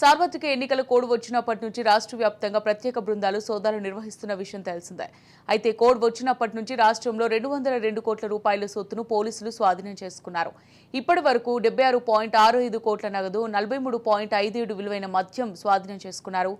సార్వత్రిక ఎన్నికల కోడ్ వచ్చినప్పటి నుంచి రాష్ట్ర వ్యాప్తంగా ప్రత్యేక బృందాలు సోదాలు నిర్వహిస్తున్న విషయం తెలిసిందే. అయితే కోడ్ వచ్చినప్పటి నుంచి రాష్ట్రంలో రెండు వందల రెండు కోట్ల రూపాయల సొత్తును పోలీసులు స్వాధీనం చేసుకున్నారు. ఇప్పటి వరకు డెబ్బై ఆరు పాయింట్ ఆరు ఐదు కోట్ల నగదు నలభై మూడు పాయింట్ ఐదు ఏడు విలువైన మద్యం స్వాధీనం చేసుకున్నారు.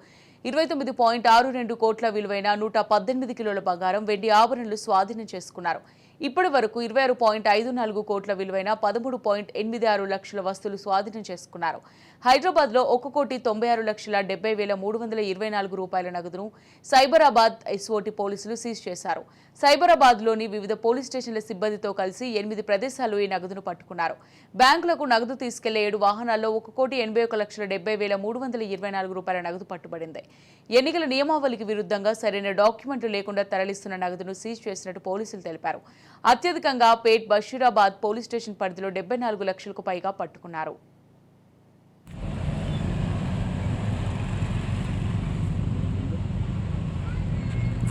ఇరవై తొమ్మిది పాయింట్ ఆరు రెండు కోట్ల విలువైన నూట పద్దెనిమిది కిలోల బంగారం వెండి ఆభరణలు స్వాధీనం చేసుకున్నారు. ఇప్పటి వరకు ఇరవై ఆరు పాయింట్ ఐదు నాలుగు కోట్ల విలువైన పదమూడు పాయింట్ ఎనిమిది ఆరు లక్షల వస్తువులు స్వాధీనం చేసుకున్నారు. హైదరాబాద్లో ఒక కోటి తొంభై ఆరు లక్షల డెబ్బై వేల మూడు వందల ఇరవై నాలుగు రూపాయల నగదును సైబరాబాద్ ఎస్ఓటి పోలీసులు సీజ్ చేశారు. సైబరాబాద్లోని వివిధ పోలీస్ స్టేషన్ల సిబ్బందితో కలిసి ఎనిమిది ప్రదేశాల్లో ఈ నగదును పట్టుకున్నారు. బ్యాంకులకు నగదు తీసుకెళ్ళే ఏడు వాహనాల్లో ఒక కోటి ఎనభై ఒక లక్షల డెబ్బై వేల మూడు వందల ఇరవై నాలుగు రూపాయల నగదు పట్టుబడింది. ఎన్నికల నియమావళికి విరుద్ధంగా సరైన డాక్యుమెంట్లు లేకుండా తరలిస్తున్న నగదును సీజ్ చేసినట్టు పోలీసులు తెలిపారు. అత్యధికంగా పేట్ బషీరాబాద్ పోలీస్ స్టేషన్ పరిధిలో డెబ్బై నాలుగు లక్షలకు పైగా పట్టుకున్నారు.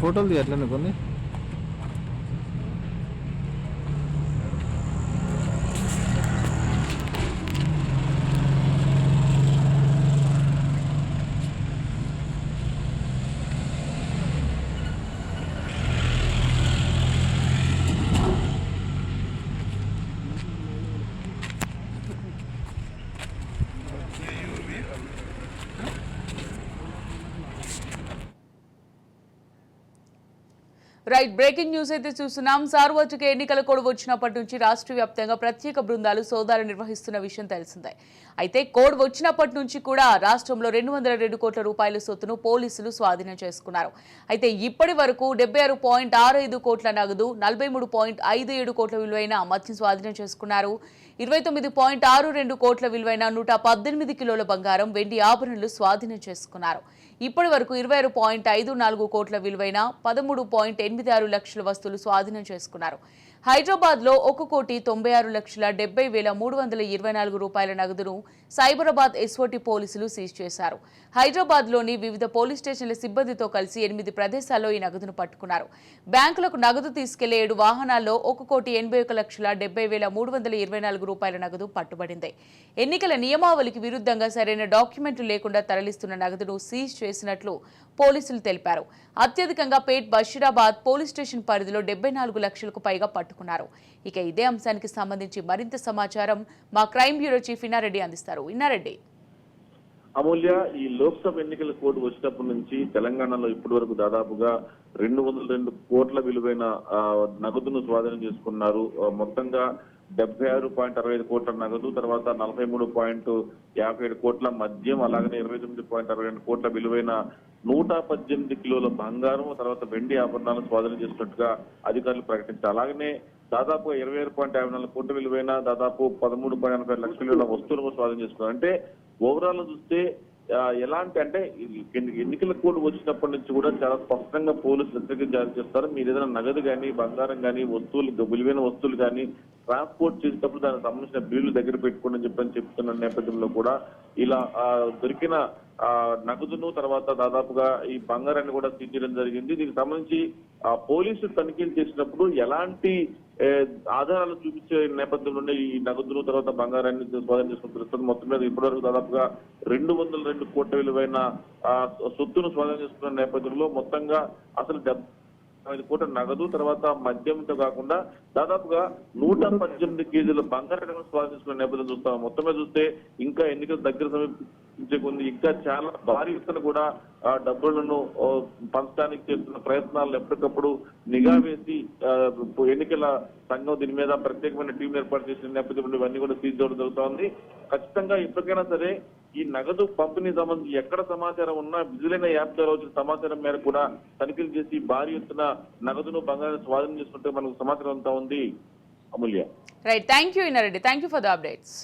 ఫోటోలు తీయట్లేను కొన్ని? రైట్ బ్రేకింగ్ న్యూస్ అయితే చూస్తున్నాం. సార్వత్రిక ఎన్నికల కోడ్ వచ్చినప్పటి నుంచి రాష్ట్ర వ్యాప్తంగా ప్రత్యేక బృందాలు సోదాలు నిర్వహిస్తున్న విషయం తెలిసిందే. అయితే కోడ్ వచ్చినప్పటి నుంచి కూడా రాష్ట్రంలో రెండు వందల రెండు కోట్ల రూపాయల సొత్తును పోలీసులు స్వాధీనం చేసుకున్నారు. అయితే ఇప్పటి వరకు డెబ్బై ఆరు పాయింట్ ఆరు ఐదు కోట్ల నగదు నలభై మూడు పాయింట్ ఐదు ఏడు కోట్ల విలువైన మద్యం స్వాధీనం చేసుకున్నారు. ఇరవై తొమ్మిది పాయింట్ ఆరు రెండు కోట్ల విలువైన నూట పద్దెనిమిది కిలోల బంగారం వెండి ఆభరణలు స్వాధీనం చేసుకున్నారు. ఇప్పటి వరకు ఇరవై ఆరు పాయింట్ ఐదు నాలుగు కోట్ల విలువైన పదమూడు పాయింట్ ఎనిమిది ఆరు లక్షల వస్తువులు స్వాధీనం చేసుకున్నారు. హైదరాబాద్లో ఒక కోటి తొంభై ఆరు లక్షల డెబ్బై వేల మూడు వందల ఇరవై నాలుగు రూపాయల నగదును సైబరాబాద్ ఎస్ఓటి పోలీసులు సీజ్ చేశారు. హైదరాబాద్లోని వివిధ పోలీస్ స్టేషన్ల సిబ్బందితో కలిసి ఎనిమిది ప్రదేశాల్లో ఈ నగదును పట్టుకున్నారు. బ్యాంకులకు నగదు తీసుకెళ్ళే ఏడు వాహనాల్లో ఒక కోటి ఎనభై ఒక లక్షల డెబ్బై వేల మూడు వందల ఇరవై నాలుగు రూపాయల నగదు పట్టుబడింది. ఎన్నికల నియమావళికి విరుద్ధంగా సరైన డాక్యుమెంట్లు లేకుండా తరలిస్తున్న నగదును సీజ్ చేసినట్లు పోలీసులు తెలిపారు. అత్యధికంగా పేట్ బషీరాబాద్ పోలీస్ స్టేషన్ పరిధిలో డెబ్బై నాలుగు లక్షలకు పైగా పట్టుకున్నారు ఇక ఇదే అంశానికి సంబంధించి మరింత సమాచారం మా క్రైమ్ బ్యూరో చీఫ్ ఇన్నారెడ్డి అందిస్తారు. ఇన్నారెడ్డి. అమూల్య ఈ లోక్సభ ఎన్నికల కోడ్ వచ్చినప్పటి నుంచి తెలంగాణలో ఇప్పటి వరకు దాదాపుగా రెండు వందల రెండు కోట్ల విలువైన ఆ, నగదును స్వాధీనం చేసుకున్నారు. మొత్తంగా డెబ్బై ఆరు పాయింట్ అరవై ఐదు కోట్ల నగదు తర్వాత నలభై మూడు పాయింట్ యాభై ఏడు కోట్ల మద్యం అలాగనే ఇరవై తొమ్మిది పాయింట్ అరవై రెండు కోట్ల విలువైన నూట పద్దెనిమిది కిలోల బంగారం తర్వాత వెండి ఆభరణాలను స్వాధీనం చేసినట్టుగా అధికారులు ప్రకటించారు. అలాగనే దాదాపు ఇరవై ఆరు పాయింట్ యాభై నాలుగు కోట్ల విలువైన దాదాపు పదమూడు పాయింట్ ఎనభై లక్షల వస్తువులను స్వాధీనం చేసుకున్నారు. అంటే ఓవరాల్ చూస్తే ఎలాంటి అంటే ఎన్నికల కోడ్ వచ్చినప్పటి నుంచి కూడా చాలా స్పష్టంగా పోలీసులు హెచ్చరికలు జారీ చేస్తారు. మీరు ఏదైనా నగదు కానీ బంగారం కానీ వస్తువులు విలువైన వస్తువులు కానీ ట్రాన్స్పోర్ట్ చేసేటప్పుడు దానికి సంబంధించిన బిల్లు దగ్గర పెట్టుకోండి అని చెప్పని చెప్తున్న నేపథ్యంలో కూడా ఇలా ఆ, దొరికిన ఆ నగదును తర్వాత దాదాపుగా ఈ బంగారాన్ని కూడా తీర్చడం జరిగింది. దీనికి సంబంధించి ఆ పోలీసులు తనిఖీలు చేసినప్పుడు ఎలాంటి ఆధారాలు చూపించే నేపథ్యంలోనే ఈ నగదును తర్వాత బంగారాన్ని స్వాధీనం చేసుకుని తెలుస్తుంది మొత్తం మీద ఇప్పటివరకు దాదాపుగా రెండు వందల రెండు కోట్ల విలువైన ఆ, సొత్తును స్వాధీనం చేసుకున్న నేపథ్యంలో మొత్తంగా అసలు డెబ్బై ఐదు కోట్ల నగదు తర్వాత మద్యంతో కాకుండా దాదాపుగా నూట పద్దెనిమిది కేజీల బంగారం స్వాధీనం చేసుకున్న నేపథ్యం చూస్తాం. మొత్తం మీద చూస్తే ఇంకా ఎన్నికలు దగ్గర సమీప ఉంది ఇంకా చాలా భారీ ఎత్తున కూడా ఆ డబ్బులను పంచడానికి చేస్తున్న ప్రయత్నాలను ఎప్పటికప్పుడు నిఘా వేసి ఎన్నికల సంఘం దీని మీద ప్రత్యేకమైన టీం ఏర్పాటు చేసిన నేపథ్యంలో ఇవన్నీ కూడా సీజ్ చేయడం జరుగుతోంది ఖచ్చితంగా ఇప్పటికైనా సరే ఈ నగదు పంపిణీ సంబంధించి ఎక్కడ సమాచారం ఉన్నా విజిలైన యాప్ ద్వారా వచ్చిన సమాచారం మేరకు కూడా తనిఖీలు చేసి భారీ ఎత్తున నగదును బంగారం స్వాధీనం చేసుకుంటే మనకు సమాచారం అంతా ఉంది. Amulya. Right thank you Innareddy thank you for the updates